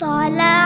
তলা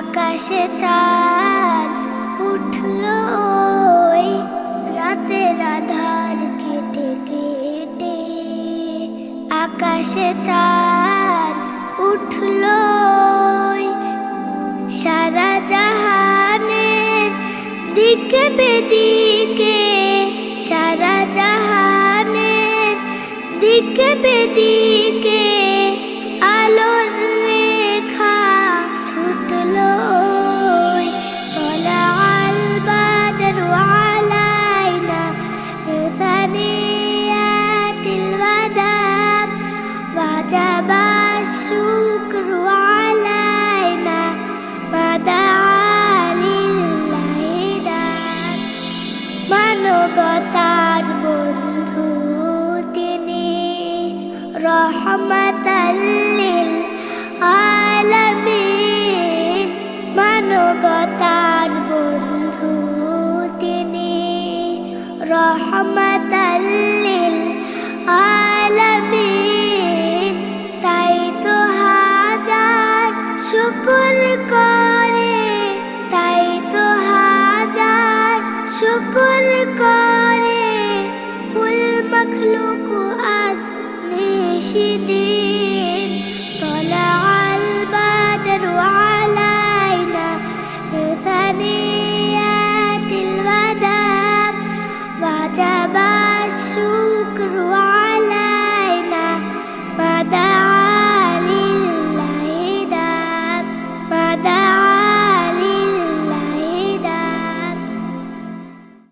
আকাশে চাঁদ উঠল ওই রাতের আধার কেটে কেটে। আকাশে চাঁদ উঠল সারা জাহানের দিকে বেদিকে। সারা জাহানের দিকে বেদিকে। মানবতার বন্ধু তিনি রহমতাল্লিল আলামিন। মানবতার বন্ধু তিনি আলামিন রাখল কো আজ দেশে